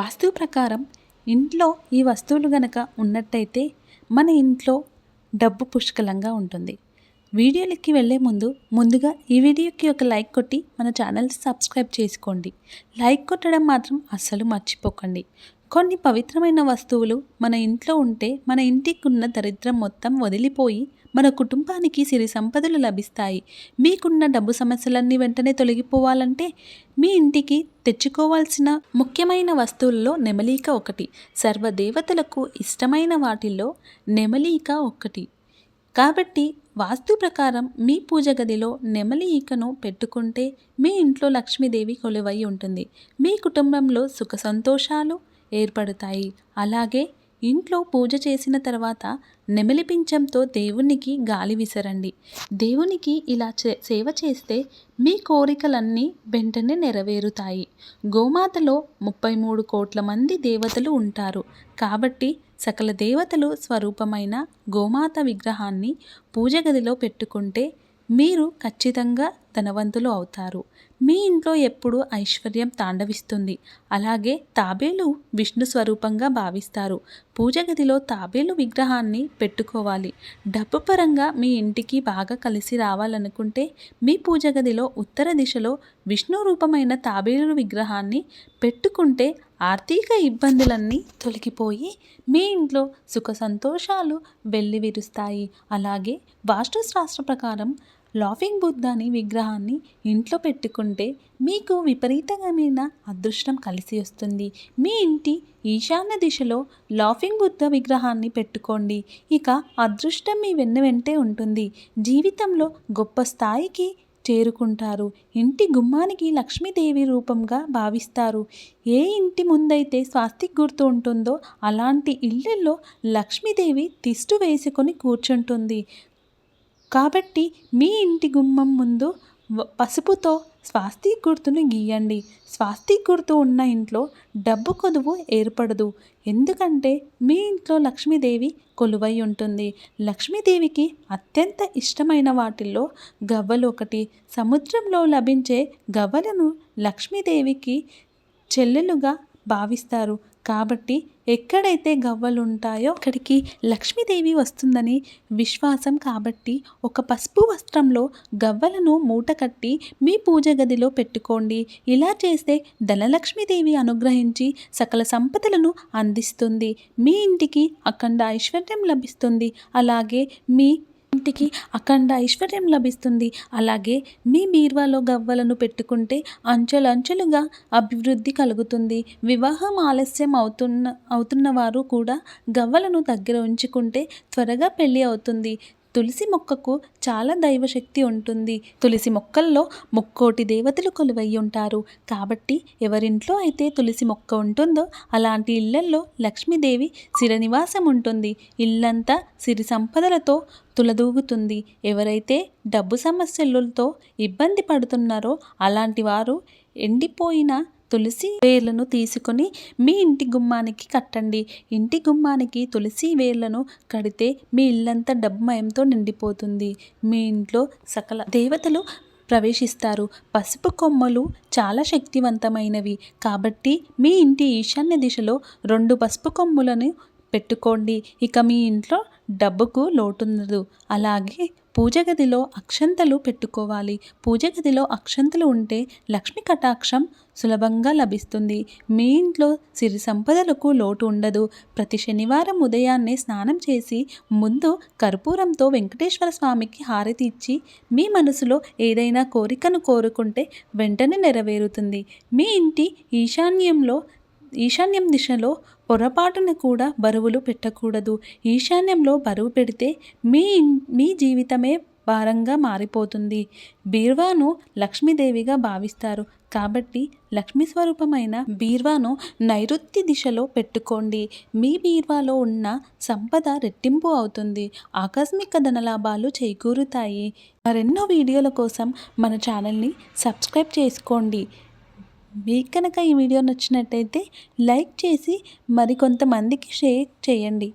వాస్తు ప్రకారం ఇంట్లో ఈ వస్తువులు గనక ఉన్నట్టయితే మన ఇంట్లో డబ్బు పుష్కలంగా ఉంటుంది. వీడియోలకి వెళ్ళే ముందు ముందుగా ఈ వీడియోకి ఒక లైక్ కొట్టి మన ఛానల్ సబ్స్క్రైబ్ చేసుకోండి. లైక్ కొట్టడం మాత్రం అస్సలు మర్చిపోకండి. కొన్ని పవిత్రమైన వస్తువులు మన ఇంట్లో ఉంటే మన ఇంటికి ఉన్న దరిద్రం మొత్తం వదిలిపోయి మన కుటుంబానికి సిరి సంపదలు లభిస్తాయి. మీకున్న డబ్బు సమస్యలన్నీ వెంటనే తొలగిపోవాలంటే మీ ఇంటికి తెచ్చుకోవాల్సిన ముఖ్యమైన వస్తువుల్లో నెమలీక ఒకటి సర్వదేవతలకు ఇష్టమైన వాటిల్లో నెమలీక ఒకటి. కాబట్టి వాస్తు ప్రకారం మీ పూజ గదిలో నెమలి ఈకను పెట్టుకుంటే మీ ఇంట్లో లక్ష్మీదేవి కొలువై ఉంటుంది. మీ కుటుంబంలో సుఖ సంతోషాలు ఏర్పడతాయి. అలాగే ఇంట్లో పూజ చేసిన తర్వాత నెమలి పింఛంతో దేవునికి గాలి విసరండి. దేవునికి ఇలా సేవ చేస్తే మీ కోరికలన్నీ వెంటనే నెరవేరుతాయి. గోమాతలో ముప్పై మూడు కోట్ల మంది దేవతలు ఉంటారు. కాబట్టి సకల దేవతలు స్వరూపమైన గోమాత విగ్రహాన్ని పూజ గదిలో పెట్టుకుంటే మీరు ఖచ్చితంగా ధనవంతులు అవుతారు. మీ ఇంట్లో ఎప్పుడు ఐశ్వర్యం తాండవిస్తుంది. అలాగే తాబేలు విష్ణు స్వరూపంగా భావిస్తారు. పూజ గదిలో తాబేలు విగ్రహాన్ని పెట్టుకోవాలి. డబ్బు పరంగా మీ ఇంటికి బాగా కలిసి రావాలనుకుంటే మీ పూజ గదిలో ఉత్తర దిశలో విష్ణు రూపమైన తాబేలు విగ్రహాన్ని పెట్టుకుంటే ఆర్థిక ఇబ్బందులన్నీ తొలగిపోయి మీ ఇంట్లో సుఖ సంతోషాలు వెల్లివిరుస్తాయి. అలాగే వాస్తుశాస్త్ర ప్రకారం లాఫింగ్ బుద్ధాని విగ్రహాన్ని ఇంట్లో పెట్టుకుంటే మీకు విపరీతమైన అదృష్టం కలిసి వస్తుంది. మీ ఇంటి ఈశాన్య దిశలో లాఫింగ్ బుద్ధ విగ్రహాన్ని పెట్టుకోండి. ఇక అదృష్టం మీ వెన్న వెంటే ఉంటుంది. జీవితంలో గొప్ప స్థాయికి చేరుకుంటారు. ఇంటి గుమ్మానికి లక్ష్మీదేవి రూపంగా భావిస్తారు. ఏ ఇంటి ముందైతే స్వాస్తిక్ గుర్తు ఉంటుందో అలాంటి ఇళ్ళల్లో లక్ష్మీదేవి తిష్టు వేసుకొని కూర్చుంటుంది. కాబట్టి మీ ఇంటి గుమ్మం ముందు పసుపుతో స్వాస్తి గుర్తును గీయండి. స్వాస్తి గుర్తు ఉన్న ఇంట్లో డబ్బు కొదువు ఏర్పడదు. ఎందుకంటే మీ ఇంట్లో లక్ష్మీదేవి కొలువై ఉంటుంది. లక్ష్మీదేవికి అత్యంత ఇష్టమైన వాటిల్లో గవ్వలు ఒకటి. సముద్రంలో లభించే గవ్వలను లక్ష్మీదేవికి చెల్లెలుగా భావిస్తారు. కాబట్టి ఎక్కడైతే గవ్వలు ఉంటాయో అక్కడికి లక్ష్మీదేవి వస్తుందని విశ్వాసం కాబట్టి ఒక పసుపు వస్త్రంలో గవ్వలను మూట కట్టి మీ పూజ గదిలో పెట్టుకోండి. ఇలా చేస్తే ధనలక్ష్మీదేవి అనుగ్రహించి సకల సంపదలను అందిస్తుంది. మీ ఇంటికి అఖండ ఐశ్వర్యం లభిస్తుంది. అలాగే మీ ఇంటికి అఖండ ఐశ్వర్యం లభిస్తుంది. అలాగే మీ బీర్వాలో గవ్వలను పెట్టుకుంటే అంచెలంచెలుగా అభివృద్ధి కలుగుతుంది. వివాహం ఆలస్యం అవుతున్న అవుతున్న వారు కూడా గవ్వలను దగ్గర ఉంచుకుంటే త్వరగా పెళ్ళి అవుతుంది. తులసి మొక్కకు చాలా దైవశక్తి ఉంటుంది. తులసి మొక్కల్లో ముక్కోటి దేవతలు కొలువై ఉంటారు. కాబట్టి ఎవరింట్లో అయితే తులసి మొక్క ఉంటుందో అలాంటి ఇళ్ళల్లో లక్ష్మీదేవి సిరనివాసం ఉంటుంది. ఇల్లంతా సిరి సంపదలతో తులదూగుతుంది. ఎవరైతే డబ్బు సమస్యలతో ఇబ్బంది పడుతున్నారో అలాంటి వారు ఎండిపోయిన తులసి వేర్లను తీసుకొని మీ ఇంటి గుమ్మానికి కట్టండి. ఇంటి గుమ్మానికి తులసి వేర్లను కడితే మీ ఇల్లంతా డబ్బుమయంతో నిండిపోతుంది. మీ ఇంట్లో సకల దేవతలు ప్రవేశిస్తారు. పసుపు కొమ్మలు చాలా శక్తివంతమైనవి. కాబట్టి మీ ఇంటి ఈశాన్య దిశలో రెండు పసుపు కొమ్ములను పెట్టుకోండి. ఇక మీ ఇంట్లో డబ్బుకు లోటుండదు అలాగే పూజ గదిలో అక్షంతలు పెట్టుకోవాలి. పూజ గదిలో అక్షంతలు ఉంటే లక్ష్మి కటాక్షం సులభంగా లభిస్తుంది. మీ ఇంట్లో సిరి సంపదలకు లోటు ఉండదు. ప్రతి శనివారం ఉదయాన్నే స్నానం చేసి ముందు కర్పూరంతో వెంకటేశ్వర స్వామికి హారతి ఇచ్చి మీ మనసులో ఏదైనా కోరికను కోరుకుంటే వెంటనే నెరవేరుతుంది. మీ ఇంటి ఈశాన్యంలో ఈశాన్యం దిశలో పొరపాటున కూడా బరువులు పెట్టకూడదు. ఈశాన్యంలో బరువు పెడితే మీ మీ జీవితమే భారంగా మారిపోతుంది. బీర్వాను లక్ష్మీదేవిగా భావిస్తారు. కాబట్టి లక్ష్మీ స్వరూపమైన బీర్వాను నైరుతి దిశలో పెట్టుకోండి. మీ బీర్వాలో ఉన్న సంపద రెట్టింపు అవుతుంది. ఆకస్మిక ధనలాభాలు చేకూరుతాయి. మరెన్నో వీడియోల కోసం మన ఛానల్ని సబ్స్క్రైబ్ చేసుకోండి. మీకు కనుక ఈ వీడియో నచ్చినట్టయితే లైక్ చేసి మరికొంతమందికి షేర్ చేయండి.